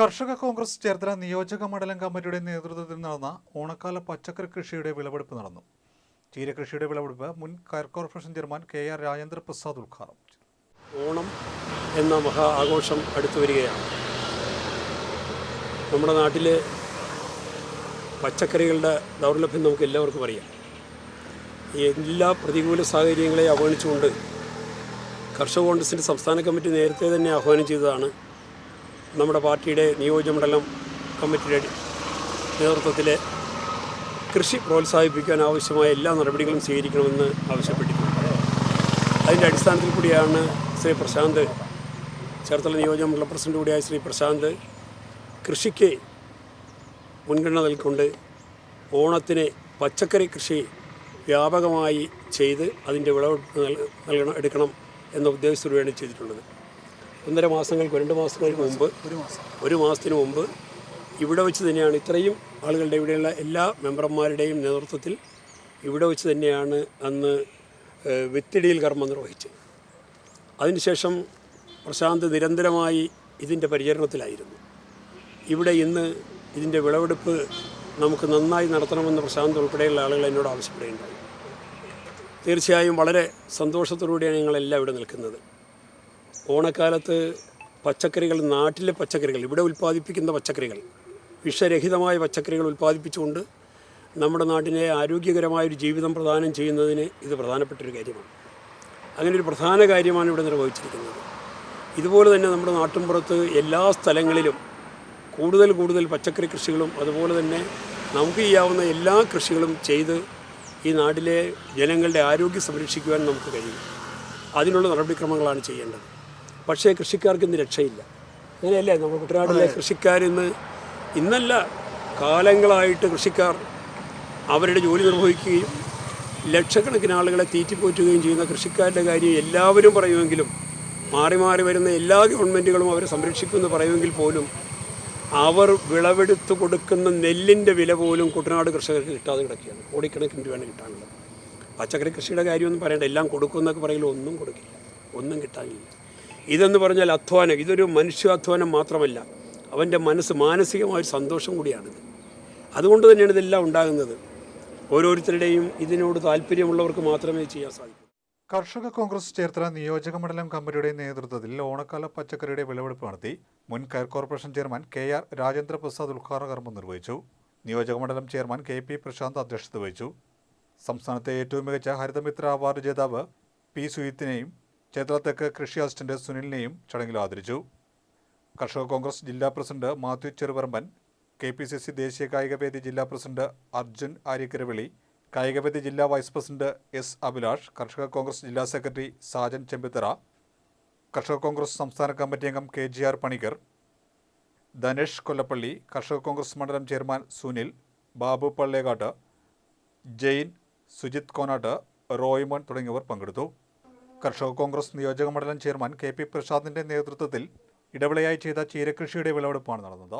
കർഷക കോൺഗ്രസ് ചേർത്തല നിയോജക മണ്ഡലം കമ്മിറ്റിയുടെ നേതൃത്വത്തിൽ നടന്ന ഓണക്കാല പച്ചക്കറി കൃഷിയുടെ വിളവെടുപ്പ് നടന്നു. ചീരകൃഷിയുടെ വിളവെടുപ്പ് മുൻ coir corporation chairman K R Rajendra Prasad ഉദ്ഘാടനം ചെയ്തു. ഓണം എന്ന മഹാ ആഘോഷം അടുത്തു വരികയാണ്. നമ്മുടെ നാട്ടിൽ പച്ചക്കറികളുടെ ദൗർലഭ്യം നമുക്ക് എല്ലാവർക്കും അറിയാം. എല്ലാ പ്രതികൂല സാഹചര്യങ്ങളെ അവഗണിച്ചുകൊണ്ട് കർഷക കോൺഗ്രസിന്റെ സംസ്ഥാന കമ്മിറ്റി നേരത്തെ തന്നെ ആഹ്വാനം ചെയ്തതാണ് നമ്മുടെ പാർട്ടിയുടെ നിയോജകമണ്ഡലം കമ്മിറ്റിയുടെ നേതൃത്വത്തിൽ കൃഷി പ്രോത്സാഹിപ്പിക്കാൻ ആവശ്യമായ എല്ലാ നടപടികളും സ്വീകരിക്കണമെന്ന് ആവശ്യപ്പെട്ടിട്ടുണ്ട്. അതിന്റെ അടിസ്ഥാനത്തിൽ കൂടിയാണ് ശ്രീ പ്രശാന്ത് ചേർത്തല നിയോജകമണ്ഡല പ്രസിഡന്റ് കൂടിയായ ശ്രീ പ്രശാന്ത് കൃഷിക്ക് മുൻഗണന നൽകിക്കൊണ്ട് ഓണത്തിന് പച്ചക്കറി കൃഷി വ്യാപകമായി ചെയ്ത് അതിന്റെ വിളവെടുപ്പ് നൽകണം എടുക്കണം എന്ന ഉദ്ദേശത്തോടു വേണ്ടി ചെയ്തിട്ടുള്ളത്. ഒന്നര മാസങ്ങൾക്ക് രണ്ട് മാസങ്ങൾക്ക് മുമ്പ് ഒരു മാസത്തിന് മുമ്പ് ഇവിടെ വെച്ച് തന്നെയാണ് ഇത്രയും ആളുകളുടെ ഇവിടെയുള്ള എല്ലാ മെമ്പർമാരുടെയും നേതൃത്വത്തിൽ ഇവിടെ വെച്ച് തന്നെയാണ് അന്ന് വിത്തിടിയിൽ കർമ്മം നിർവഹിച്ചത്. അതിനുശേഷം പ്രശാന്ത് നിരന്തരമായി ഇതിന്റെ പരിചരണത്തിലായിരുന്നു. ഇവിടെ ഇന്ന് ഇതിന്റെ വിളവെടുപ്പ് നമുക്ക് നന്നായി നടത്തണമെന്ന് പ്രശാന്ത് ഉൾപ്പെടെയുള്ള ആളുകൾ എന്നോട് ആവശ്യപ്പെടുകയുണ്ടായി. തീർച്ചയായും വളരെ സന്തോഷത്തോടുകൂടിയാണ് ഞങ്ങളെല്ലാം ഇവിടെ നിൽക്കുന്നത്. ഓണക്കാലത്ത് പച്ചക്കറികൾ നാട്ടിലെ പച്ചക്കറികൾ ഇവിടെ ഉൽപ്പാദിപ്പിക്കുന്ന പച്ചക്കറികൾ വിഷരഹിതമായ പച്ചക്കറികൾ ഉൽപ്പാദിപ്പിച്ചുകൊണ്ട് നമ്മുടെ നാട്ടിനെ ആരോഗ്യകരമായൊരു ജീവിതം പ്രദാനം ചെയ്യുന്നതിന് ഇത് പ്രധാനപ്പെട്ടൊരു കാര്യമാണ്. അങ്ങനെ ഒരു പ്രധാന കാര്യമാണ് ഇവിടെ നിർവഹിച്ചിരിക്കുന്നത്. ഇതുപോലെ തന്നെ നമ്മുടെ നാട്ടിൻപുറത്ത് എല്ലാ സ്ഥലങ്ങളിലും കൂടുതൽ കൂടുതൽ പച്ചക്കറി കൃഷികളും അതുപോലെ തന്നെ നമുക്ക് ചെയ്യാവുന്ന എല്ലാ കൃഷികളും ചെയ്ത് ഈ നാട്ടിലെ ജനങ്ങളുടെ ആരോഗ്യം സംരക്ഷിക്കുവാൻ നമുക്ക് കഴിയും. അതിനുള്ള നടപടിക്രമങ്ങളാണ് ചെയ്യേണ്ടത്. പക്ഷേ കൃഷിക്കാർക്ക് ഇന്ന് രക്ഷയില്ല. അങ്ങനെയല്ലേ? നമ്മുടെ കുട്ടനാട്ടിലെ കൃഷിക്കാരിന്ന് ഇന്നല്ല കാലങ്ങളായിട്ട് കൃഷിക്കാർ അവരുടെ ജോലി നിർവഹിക്കുകയും ലക്ഷക്കണക്കിന് ആളുകളെ തീറ്റിപ്പോറ്റുകയും ചെയ്യുന്ന കൃഷിക്കാരുടെ കാര്യം എല്ലാവരും പറയുമെങ്കിലും മാറി മാറി വരുന്ന എല്ലാ ഗവൺമെന്റുകളും അവരെ സംരക്ഷിക്കുമെന്ന് പറയുമെങ്കിൽ പോലും അവർ വിളവെടുത്ത് കൊടുക്കുന്ന നെല്ലിന്റെ വില പോലും കുട്ടനാട് കർഷകർക്ക് കിട്ടാതെ കിടക്കുകയാണ്. കോടിക്കണക്കിന് രൂപയാണ് കിട്ടാനുള്ളത്. പച്ചക്കറി കൃഷിയുടെ കാര്യമൊന്നും പറയണ്ട. എല്ലാം കൊടുക്കുമെന്നൊക്കെ പറയുമ്പോൾ ഒന്നും കൊടുക്കില്ല. ഒന്നും കിട്ടാനില്ല. ഇതെന്ന് പറഞ്ഞാൽ അധ്വാനം. ഇതൊരു മനുഷ്യാധ്വാനം മാത്രമല്ല. അവന്റെ മനസ്സ് മാനസികമായ സന്തോഷം കൂടിയാണിത്. അതുകൊണ്ട് തന്നെയാണ് ഇതെല്ലാം ഉണ്ടാകുന്നത്. ഓരോരുത്തരുടെയും ഇതിനോട് താല്പര്യമുള്ളവർക്ക് മാത്രമേ ചെയ്യാൻ സാധിക്കൂ. കർഷക കോൺഗ്രസ് ചേർത്തല നിയോജക മണ്ഡലം കമ്മിറ്റിയുടെ നേതൃത്വത്തിൽ ഓണക്കാല പച്ചക്കറിയുടെ വിളവെടുപ്പ് നടത്തി മുൻ coir corporation chairman K R Rajendra Prasad ഉദ്ഘാടന കർമ്മം നിർവഹിച്ചു. നിയോജക മണ്ഡലം ചെയർമാൻ കെ പി പ്രശാന്ത് അധ്യക്ഷത വഹിച്ചു. സംസ്ഥാനത്തെ ഏറ്റവും മികച്ച ഹരിതമിത്ര അവാർഡ് ജേതാവ് പി സുഹിത്തിനെയും ചേർത്തല തെക്ക് കൃഷി അസിസ്റ്റന്റ് സുനിലിനെയും ചടങ്ങിൽ ആദരിച്ചു. കർഷക കോൺഗ്രസ് ജില്ലാ president Mathew Cheruparamban K P C C ദേശീയ കായികവേദി ജില്ലാ പ്രസിഡന്റ് അർജുൻ ആര്യക്കരവിളി കായികവേദി ജില്ലാ വൈസ് പ്രസിഡന്റ് എസ് അഭിലാഷ് കർഷക കോൺഗ്രസ് ജില്ലാ സെക്രട്ടറി സാജൻ ചെമ്പിത്തറ കർഷക കോൺഗ്രസ് സംസ്ഥാന കമ്മിറ്റി അംഗം K G R Panicker Dhanesh Kollappally കർഷക കോൺഗ്രസ് മണ്ഡലം ചെയർമാൻ സുനിൽ ബാബു പള്ളേകാട്ട് ജെയിൻ സുജിത് കോനാട്ട് റോയ്മോൻ തുടങ്ങിയവർ പങ്കെടുത്തു. കർഷക കോൺഗ്രസ് നിയോജക മണ്ഡലം ചെയർമാൻ കെ പി പ്രസാദിന്റെ നേതൃത്വത്തിൽ ഇടവിളയായി ചെയ്ത ചീരകൃഷിയുടെ വിളവെടുപ്പാണ് നടന്നത്.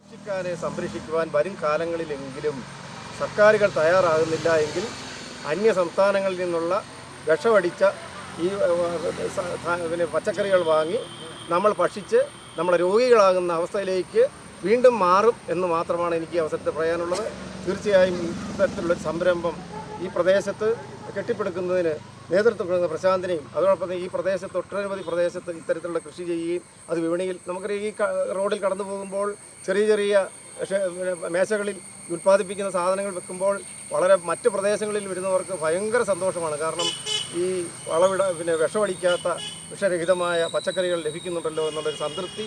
കൃഷിക്കാരെ സംരക്ഷിക്കുവാൻ വരും കാലങ്ങളിലെങ്കിലും സർക്കാരുകൾ തയ്യാറാകുന്നില്ല എങ്കിൽ അന്യ സംസ്ഥാനങ്ങളിൽ നിന്നുള്ള വിഷമടിച്ച ഈ പിന്നെ പച്ചക്കറികൾ വാങ്ങി നമ്മൾ ഭക്ഷിച്ച് നമ്മൾ രോഗികളാകുന്ന അവസ്ഥയിലേക്ക് വീണ്ടും മാറും എന്ന് മാത്രമാണ് എനിക്ക് അവസരത്തിൽ പറയാനുള്ളത്. തീർച്ചയായും ഇത്തരത്തിലുള്ള സംരംഭം ഈ പ്രദേശത്ത് കെട്ടിപ്പടുക്കുന്നതിന് നേതൃത്വം കൊടുക്കുന്ന പ്രശാന്തിനെയും അതോടൊപ്പം ഈ പ്രദേശത്ത് ഒട്ടനവധി പ്രദേശത്ത് ഇത്തരത്തിലുള്ള കൃഷി ചെയ്യുകയും അത് വിപണിയിൽ നമുക്കറിയാം ഈ റോഡിൽ കടന്നു പോകുമ്പോൾ ചെറിയ ചെറിയ മേശകളിൽ ഉൽപ്പാദിപ്പിക്കുന്ന സാധനങ്ങൾ വെക്കുമ്പോൾ വളരെ മറ്റ് പ്രദേശങ്ങളിൽ വരുന്നവർക്ക് ഭയങ്കര സന്തോഷമാണ്. കാരണം ഈ വളവിട പിന്നെ വിഷമടിക്കാത്ത വിഷരഹിതമായ പച്ചക്കറികൾ ലഭിക്കുന്നുണ്ടല്ലോ എന്നുള്ളൊരു സംതൃപ്തി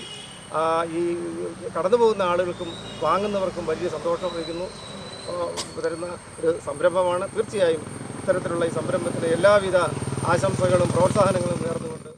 ഈ കടന്നു പോകുന്ന ആളുകൾക്കും വാങ്ങുന്നവർക്കും വലിയ സന്തോഷം ലഭിക്കുന്നു. തരുന്ന ഒരു സംരംഭമാണ്. തീർച്ചയായും ഇത്തരത്തിലുള്ള ഈ സംരംഭത്തിന് എല്ലാവിധ ആശംസകളും പ്രോത്സാഹനങ്ങളും നേർന്നു.